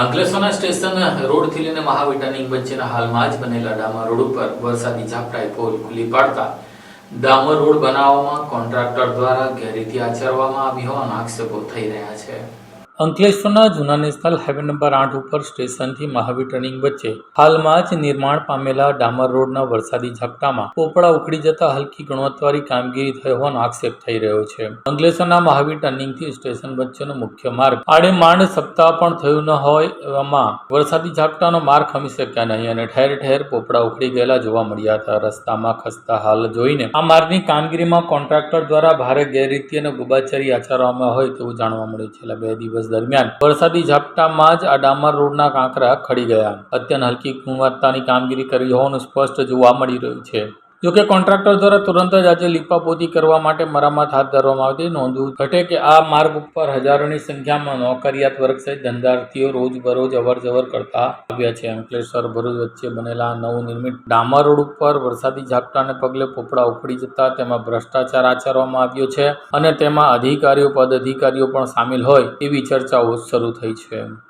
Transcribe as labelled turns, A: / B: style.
A: અંકલેશ્વરના સ્ટેશન રોડથી લઈને મહાવિટાનિંગ વચ્ચેના હાલમાં જ બનેલા ડામર રોડ ઉપર વરસાદી ઝાપટાએ પોલ ખુલ્લી પાડતા ડામર રોડ બનાવવામાં કોન્ટ્રાક્ટર દ્વારા ગેરરીતિ આચરવામાં આવી હોવાના આક્ષેપો થઈ રહ્યા છે. અંકલેશ્વરના જૂના નેશનલ હાઈવે નંબર આઠ ઉપર સ્ટેશનથી મહાવીર ટર્નિંગ વચ્ચે હાલમાં જ નિર્માણ પામેલા ડામર રોડના વરસાદી ઝાપટામાં પોપડા ઉખડી જતા હલકી ગુણવત્તાવાળી કામગીરી થઈ હોવાનો આક્ષેપ થઈ રહ્યો છે. અંકલેશ્વરના મહાવીર ટર્નિંગથી સ્ટેશન વચ્ચેનો મુખ્ય માર્ગ આડે માંડ સપ્તાહ પણ થયું ન હોય એવામાં વરસાદી ઝાપટાનો માર્ગ ખમી શક્યા નહીં અને ઠેર ઠેર પોપડા ઉખડી ગયેલા જોવા મળ્યા હતા. રસ્તામાં ખસતા હાલ જોઈને આ માર્ગની કામગીરીમાં કોન્ટ્રાક્ટર દ્વારા ભારે ગેરરીતિ અને ગુબાચારી આચરવામાં હોય તેવું જાણવા મળ્યું. છેલ્લા બે દિવસ દરમિયાન વરસાદી ઝાપટામાં જ આ ડામર રોડના કાંકરા ખડી ગયા. અત્યંત હલકી ગુણવત્તાની કામગીરી કરી હોવાનું સ્પષ્ટ જોવા મળી રહ્યું છે. જોકે કોન્ટ્રાક્ટર દ્વારા તુરંત જ આજે લીપાપોતી કરવા માટે મરામત હાથ ધરવામાં આવતી નોંધવું ઘટે કે આ માર્ગ ઉપર હજારોની સંખ્યામાં નોકરિયાત વર્ગ સહિત ધંધાર્થીઓ રોજબરોજ અવરજવર કરતા આવ્યા છે. અંકલેશ્વર ભરૂચ વચ્ચે બનેલા નવનિર્મિત ડામર રોડ ઉપર વરસાદી ઝાપટાને પગલે પોપડા ઉખડી જતા તેમાં ભ્રષ્ટાચાર આચરવામાં આવ્યો છે અને તેમાં અધિકારીઓ પદ અધિકારીઓ પણ સામેલ હોય એવી ચર્ચાઓ શરૂ થઈ છે.